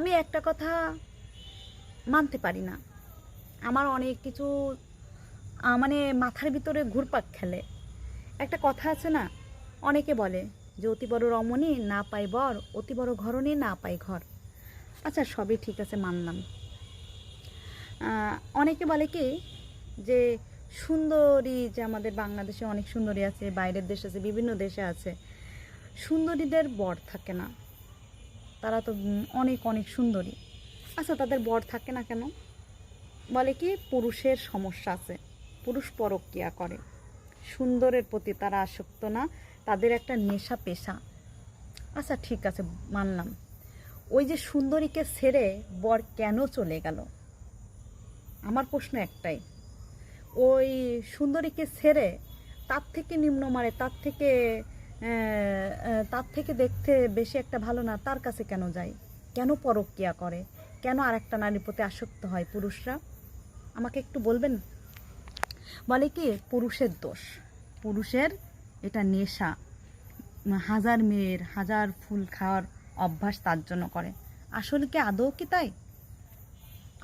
আমি একটা কথা মানতে পারি না। আমার অনেক কিছু মানে মাথার ভিতরে ঘুরপাক খেলে। একটা কথা আছে না, অনেকে বলে যে, অতি বড় রমণী না পাই বর, অতি বড় ঘরণী না পাই ঘর। আচ্ছা সবই ঠিক আছে, মানলাম। অনেকে বলে কি যে, সুন্দরী যে আমাদের বাংলাদেশে অনেক সুন্দরী আছে, বাইরের দেশ আছে, বিভিন্ন দেশে আছে, সুন্দরীদের বর থাকে না। তারা তো অনেক অনেক সুন্দরী। আচ্ছা তাদের বর থাকে না কেন? বলে কি, পুরুষের সমস্যা আছে। পুরুষ পরক্রিয়া করে। সুন্দরের প্রতি তারা আসক্ত না, তাদের একটা নেশা পেশা। আচ্ছা ঠিক আছে, মানলাম। ওই যে সুন্দরীকে ছেড়ে বর কেন চলে গেল? আমার প্রশ্ন একটাই। ওই সুন্দরীকে ছেড়ে তার থেকে নিম্নমারে তার থেকে তার থেকে দেখতে বেশি একটা ভালো না, তার কাছে কেন যায় কেন পরক্রিয়া করে? কেন আর একটা নারীর প্রতি আসক্ত হয় পুরুষরা? আমাকে একটু বলবেন? বলে কি, পুরুষের দোষ। পুরুষের এটা নেশা। হাজার মেয়ের, হাজার ফুল খাওয়ার অভ্যাস তার জন্য করে। আসলে কি আদৌ কি তাই?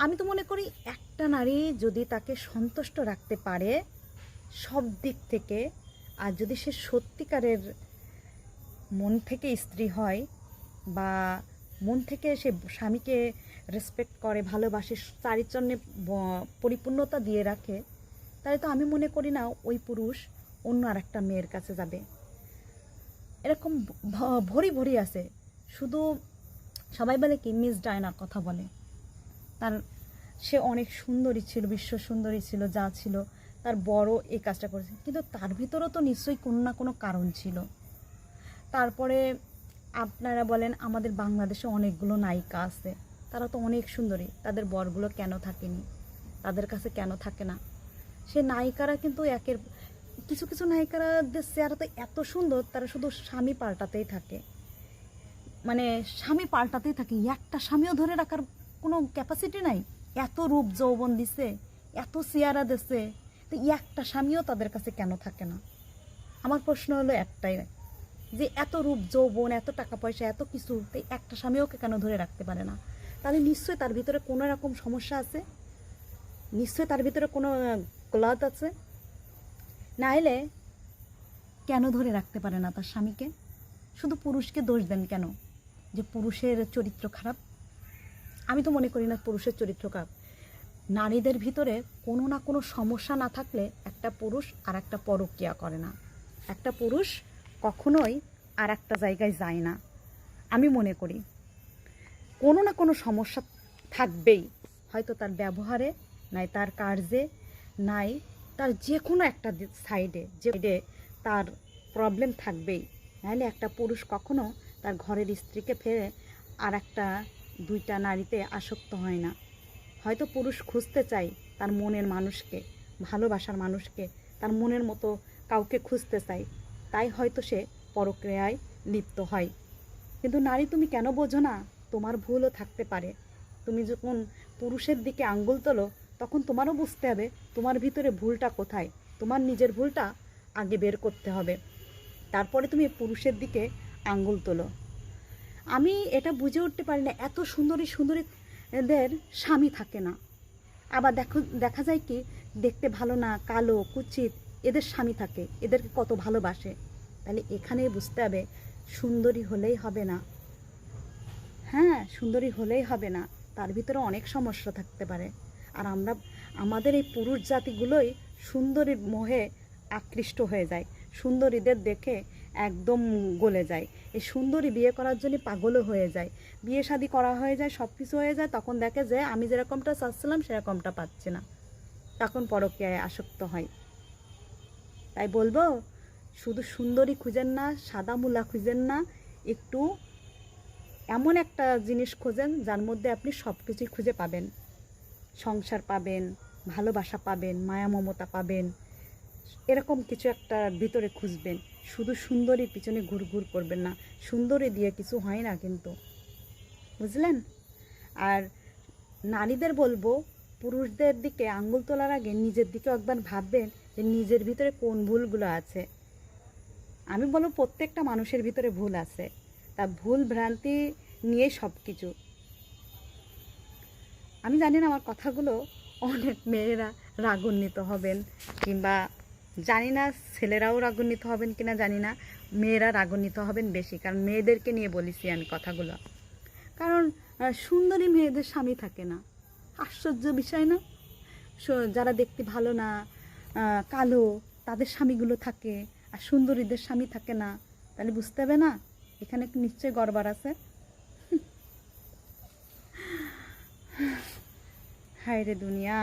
আমি তো মনে করি একটা নারী যদি তাকে সন্তুষ্ট রাখতে পারে, সব দিক থেকে, আর যদি সে সত্যিকারের মন থেকে স্ত্রী হয় বা মন থেকে সে স্বামীকে রেসপেক্ট করে, ভালোবাসে চারিচরণে পরিপূর্ণতা দিয়ে রাখে, তাহলে তো আমি মনে করি না ওই পুরুষ অন্য আর একটা মেয়ের কাছে যাবে। এরকম ভরি ভরি আছে। শুধু সবাই বলে কি, মিস ডায়নার কথা বলে। তার, সে অনেক সুন্দরী ছিল, বিশ্ব সুন্দরী ছিল, যা ছিল, তার বড় এই কাজটা করেছে। কিন্তু তার ভিতরেও তো নিশ্চয়ই কোনো না কোনো কারণ ছিল। তারপরে আপনারা বলেন আমাদের বাংলাদেশে অনেকগুলো নায়িকা আছে। তারা তো অনেক সুন্দরী। তাদের বরগুলো কেন থাকেনি? তাদের কাছে কেন থাকে না? সে নায়িকারা কিন্তু একের কিছু কিছু নায়িকারাদের চেহারা তো এত সুন্দর, তারা শুধু স্বামী পাল্টাতেই থাকে। মানে স্বামী পাল্টাতেই থাকে। একটা স্বামীও ধরে রাখার কোনো ক্যাপাসিটি নাই। এত রূপ যৌবন দিছে, এত চেয়ারা দিছে, তো একটা স্বামীও তাদের কাছে কেন থাকে না? আমার প্রশ্ন হলো একটাই। যে এত রূপ, যৌবন, এত টাকা পয়সা, এত কিছু তাই একটা স্বামী ওকে কেন ধরে রাখতে পারে না? তাহলে নিশ্চয়ই তার ভিতরে কোনো রকম সমস্যা আছে? নিশ্চয়ই তার ভিতরে কোনো ক্লাদ আছে? না এলে কেন ধরে রাখতে পারে না তার স্বামীকে? শুধু পুরুষকে দোষ দেন কেন? যে পুরুষের চরিত্র খারাপ? আমি তো মনে করি না পুরুষের চরিত্র খারাপ। নারীদের ভিতরে কোনো না কোনো সমস্যা না থাকলে একটা পুরুষ আর একটা পরক্রিয়া করে না। একটা পুরুষ কখনোই আর একটা জায়গায় যায় না। আমি মনে করি, কোনো না কোনো সমস্যা থাকবেই। হয়তো তার ব্যবহারে, নাই তার কার্যে, নাই তার যে কোনো একটা সাইডে যে সাইডে তার প্রবলেম থাকবেই। নাহলে একটা পুরুষ কখনো তার ঘরের স্ত্রীকে ফেরে আর একটা দুইটা নারীতে আসক্ত হয় না। হয়তো পুরুষ খুঁজতে চাই তার মনের মানুষকে, ভালোবাসার মানুষকে, তার মনের মতো কাউকে খুঁজতে চাই তাই হয়তো সে পরক্রিয়ায় লিপ্ত হয়। কিন্তু নারী, তুমি কেন বোঝো না? তোমার ভুলও থাকতে পারে। তুমি যখন পুরুষের দিকে আঙ্গুল তোলো, তখন তোমারও বুঝতে হবে তোমার ভিতরে ভুলটা কোথায়। তোমার নিজের ভুলটা আগে বের করতে হবে। তারপরে তুমি পুরুষের দিকে আঙ্গুল তোলো। আমি এটা বুঝে উঠতে পারি না, এত সুন্দরী সুন্দরীদের স্বামী থাকে না। আবার দেখো, দেখা যায় কি, দেখতে ভালো না, কালো, কুচিত এদের স্বামী থাকে, এদেরকে কত ভালোবাসে। তাহলে এখানে বুঝতে হবে, সুন্দরী হলেই হবে না। হ্যাঁ সুন্দরী হলেই হবে না। তার ভিতরে অনেক সমস্যা থাকতে পারে। আর আমরা, আমাদের এই পুরুষ জাতিগুলোই সুন্দরীর মোহে আকৃষ্ট হয়ে যায়। সুন্দরীদের দেখে একদম গলে যায়। এই সুন্দরী বিয়ে করার জন্য পাগলও হয়ে যায়। বিয়ে শাদি করা হয়ে যায় সব কিছু হয়ে যায়, তখন দেখে যে আমি যেরকমটা চাচ্ছিলাম, সেরকমটা পাচ্ছি না। তখন পরকীয়ায় আসক্ত হয়। তাই বলব, শুধু সুন্দরী খুঁজেন না, সাদা মূলা খুঁজেন না, একটু এমন একটা জিনিস খোঁজেন যার মধ্যে আপনি সব কিছুই খুঁজে পাবেন। সংসার পাবেন, ভালোবাসা পাবেন, মায়া মমতা পাবেন, এরকম কিছু একটা ভিতরে খুঁজবেন। শুধু সুন্দরীর পিছনে ঘুরঘুর করবেন না, সুন্দরী দিয়ে কিছু হয় না কিন্তু। বুঝলেন? আর নারীদের বলব, পুরুষদের দিকে আঙ্গুল তোলার আগে নিজের দিকেও একবার ভাববেন যে নিজের ভিতরে কোন ভুলগুলো আছে। আমি বলব প্রত্যেকটা মানুষের ভিতরে ভুল আছে। তা ভুল ভ্রান্তি নিয়ে সব কিছু আমি জানি না আমার কথাগুলো অনেক মেয়েরা রাগান্বিত হবেন কিংবা জানি না ছেলেরাও রাগান্বিত হবেন কিনা জানি না, মেয়েরা রাগান্বিত হবেন বেশি। কারণ মেয়েদেরকে নিয়ে বলেছি আমি কথাগুলো। কারণ সুন্দরী মেয়েদের স্বামী থাকে না। আশ্চর্য বিষয় না? যারা দেখতে ভালো না কালো, তাদের স্বামীগুলো থাকে আর সুন্দরীদের স্বামী থাকে না, তাহলে বুঝতে হবে না? এখানে নিশ্চয়ই গড়বার আছে। হায় রে দুনিয়া।